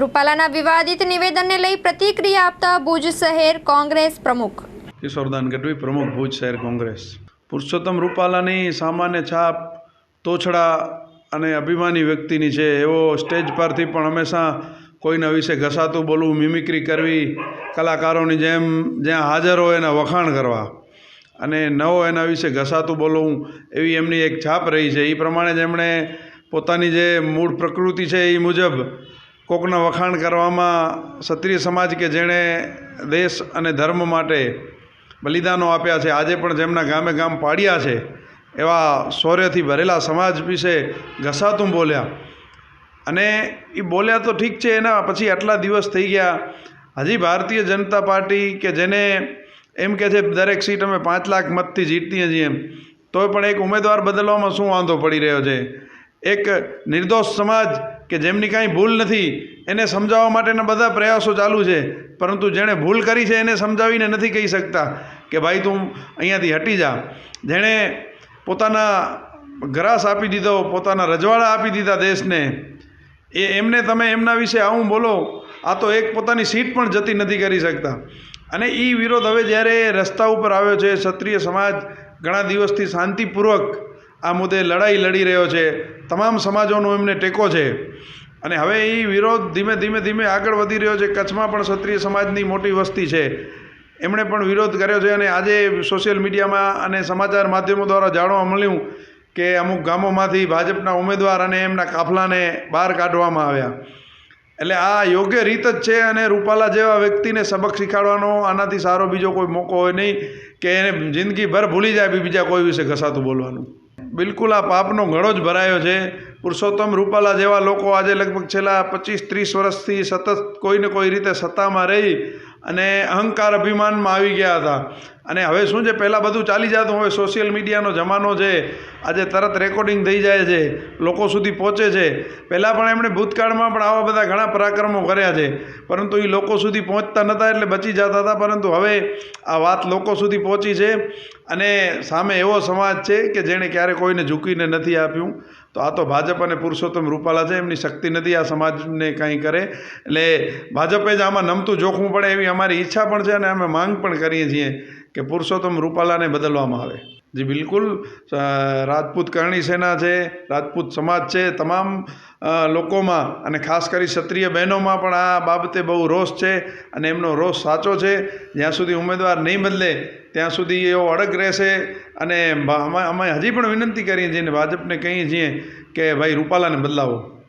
રૂપાલાના વિવાદિત નિવેદનને લઈ પ્રતિક્રિયા આપતા ભુજ શહેર કોંગ્રેસ પ્રમુખ. કિશોરદાન ગઢવી, પ્રમુખ ભુજ શહેર કોંગ્રેસ. પુરુષોત્તમ રૂપાલાની સામાન્ય છાપ, તોછડા અને અભિમાની વ્યક્તિની છે, એવો સ્ટેજ પરથી પણ હંમેશા કોઈના વિશે ઘસાતું બોલવું, મિમિક્રી કરવી, કલાકારોની જેમ જ્યાં હાજર હોય એના વખાણ કરવા અને ન એના વિશે ઘસાતું બોલવું, એવી એમની એક છાપ રહી છે. એ પ્રમાણે જ એમણે પોતાની જે મૂળ પ્રકૃતિ છે એ મુજબ કોકના વખાણ કરવામાં ક્ષત્રિય સમાજ કે જેણે દેશ અને ધર્મ માટે બલિદાનો આપ્યા છે, આજે પણ જેમના ગામે ગામ પાડ્યા છે, એવા શૌર્યથી ભરેલા સમાજ વિશે ઘસાતું બોલ્યા. અને એ બોલ્યા તો ઠીક છે, એના પછી આટલા દિવસ થઈ ગયા. હજી ભારતીય જનતા પાર્ટી કે જેને એમ કે છે, દરેક સીટ અમે પાંચ લાખ મતથી જીતતી છીએ એમ, તોય પણ એક ઉમેદવાર બદલવામાં શું વાંધો પડી રહ્યો છે? એક નિર્દોષ સમાજ કે જેમની કાંઈ ભૂલ નથી, એને સમજાવવા માટેના બધા પ્રયાસો ચાલુ છે. પરંતુ જેણે ભૂલ કરી છે, એને સમજાવીને નથી કહી શકતા કે ભાઈ તું અહીંયાથી હટી જા. જેણે પોતાના ગ્રાસ આપી દીધો, પોતાના રજવાડા આપી દીધા દેશને, એ એમને તમે એમના વિશે આવું બોલો, આ તો એક પોતાની સીટ પણ જતી નથી કરી શકતા. અને એ વિરોધ હવે જ્યારે રસ્તા ઉપર આવ્યો છે, ક્ષત્રિય સમાજ ઘણા દિવસથી શાંતિપૂર્વક આ મુદ્દે લડાઈ લડી રહ્યો છે. તમામ સમાજોનો એમને ટેકો છે. અને હવે એ વિરોધ ધીમે ધીમે ધીમે આગળ વધી રહ્યો છે. કચ્છમાં પણ ક્ષત્રિય સમાજની મોટી વસ્તી છે. એમણે પણ વિરોધ કર્યો છે અને આજે સોશિયલ મીડિયામાં અને સમાચાર માધ્યમો દ્વારા જાણવા મળ્યું કે અમુક ગામોમાંથી ભાજપના ઉમેદવાર અને એમના કાફલાને બહાર કાઢવામાં આવ્યા. એટલે આ યોગ્ય રીત જ છે અને રૂપાલા જેવા વ્યક્તિને સબક શીખવાડવાનો આનાથી સારો બીજો કોઈ મોકો હોય નહીં કે એને જિંદગીભર ભૂલી જાય બીજા કોઈ વિશે ઘસાતું બોલવાનું. બિલકુલ આ પાપનો ઘડો જ ભરાયો છે. પુરુષોત્તમ રૂપાલા જેવા લોકો આજે લગભગ છેલ્લા પચીસ ત્રીસ વર્ષથી સતત કોઈને કોઈ રીતે સત્તામાં રહી અને અહંકાર અભિમાનમાં આવી ગયા હતા. અને હવે શું છે, પહેલાં બધું ચાલી જતું હવે સોશિયલ મીડિયાનો જમાનો છે, આજે તરત રેકોર્ડિંગ થઈ જાય છે, લોકો સુધી પહોંચે છે. પહેલાં પણ એમણે ભૂતકાળમાં પણ આવા બધા ઘણા પરાક્રમો કર્યા છે, પરંતુ એ લોકો સુધી પહોંચતા નહોતા એટલે બચી જતા હતા, પરંતુ હવે આ વાત લોકો સુધી પહોંચી છે. અને સામે એવો સમાજ છે કે જેણે ક્યારે કોઈને ઝૂકીને નથી આપ્યું. તો આ તો ભાજપ અને પુરુષોત્તમ રૂપાલા છે, એમની શક્તિ નથી, આ સમાજને કંઈ કરે. એટલે ભાજપે જ આમાં નમતું જોખવું પડે એવી અમારી ઈચ્છા પણ છે અને અમે માંગ પણ કરીએ છીએ કે પુરુષોત્તમ રૂપાલાને બદલવામાં આવે. જી, બિલકુલ. રાજપૂત કરણી સેના છે, રાજપૂત સમાજ છે, તમામ લોકોમાં અને ખાસ કરી ક્ષત્રિય બહેનોમાં પણ આ બાબતે બહુ રોષ છે અને એમનો રોષ સાચો છે. જ્યાં સુધી ઉમેદવાર નહીં બદલે, ત્યાં સુધી એવો અડગ રહેશે અને અમે અમે હજી પણ વિનંતી કરીએ છીએ ભાજપને કહીએ છીએ કે, ભાઈ, રૂપાલાને બદલાવો.